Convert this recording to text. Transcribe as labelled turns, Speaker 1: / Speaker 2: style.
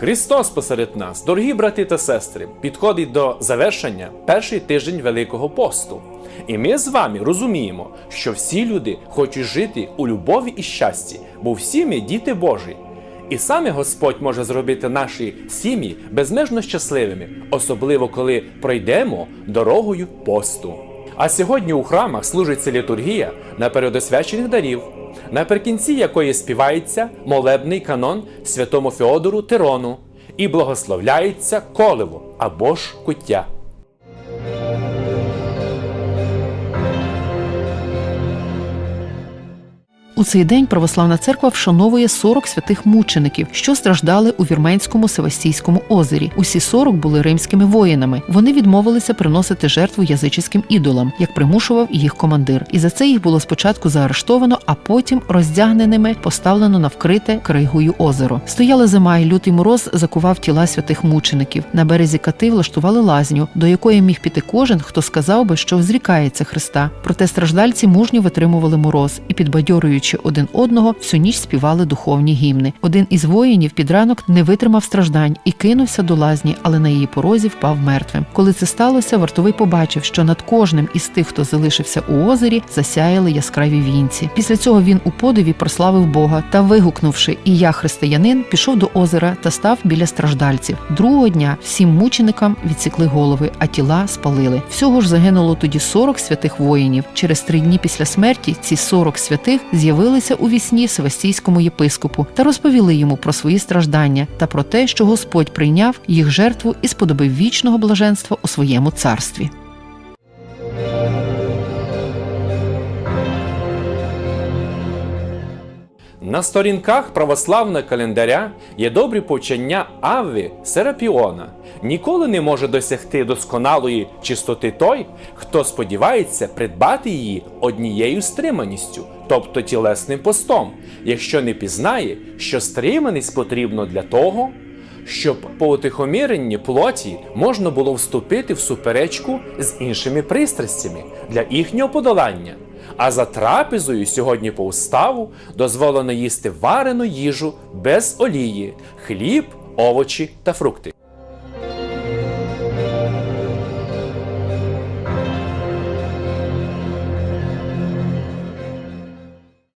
Speaker 1: Христос посеред нас, дорогі брати та сестри, підходить до завершення перший тиждень Великого посту. І ми з вами розуміємо, що всі люди хочуть жити у любові і щасті, бо всі ми діти Божі. І саме Господь може зробити наші сім'ї безмежно щасливими, особливо коли пройдемо дорогою посту. А сьогодні у храмах служиться літургія на передосвячених дарів, наприкінці якої співається молебний канон святому Феодору Тирону і благословляється коливо або ж куття.
Speaker 2: У цей день православна церква вшановує 40 святих мучеників, що страждали у вірменському Севастійському озері. Усі 40 були римськими воїнами. Вони відмовилися приносити жертву язичським ідолам, як примушував їх командир. І за це їх було спочатку заарештовано, а потім роздягненими поставлено на вкрите кригою озеро. Стояла зима, і лютий мороз закував тіла святих мучеників. На березі кати влаштували лазню, до якої міг піти кожен, хто сказав би, що взрікається Христа. Проте страждальці мужньо витримували мороз і, підбадьорюючи один одного, всю ніч співали духовні гімни. Один із воїнів під ранок не витримав страждань і кинувся до лазні, але на її порозі впав мертвим. Коли це сталося, вартовий побачив, що над кожним із тих, хто залишився у озері, засяяли яскраві вінці. Після цього він у подиві прославив Бога та, вигукнувши І я християнин, пішов до озера та став біля страждальців. Другого дня всім мученикам відсікли голови, а тіла спалили. Всього ж загинуло тоді 40 святих воїнів. Через три дні після смерті ці 40 святих з'явилися у вісні Севастійському єпископу та розповіли йому про свої страждання та про те, що Господь прийняв їх жертву і сподобив вічного блаженства у своєму царстві.
Speaker 1: На сторінках православного календаря є добрі повчання Авви Серапіона. Ніколи не може досягти досконалої чистоти той, хто сподівається придбати її однією стриманістю, тобто тілесним постом, якщо не пізнає, що стриманість потрібно для того, щоб по утихоміренні плоті можна було вступити в суперечку з іншими пристрастями для їхнього подолання. А за трапезою сьогодні по уставу дозволено їсти варену їжу без олії, хліб, овочі та фрукти.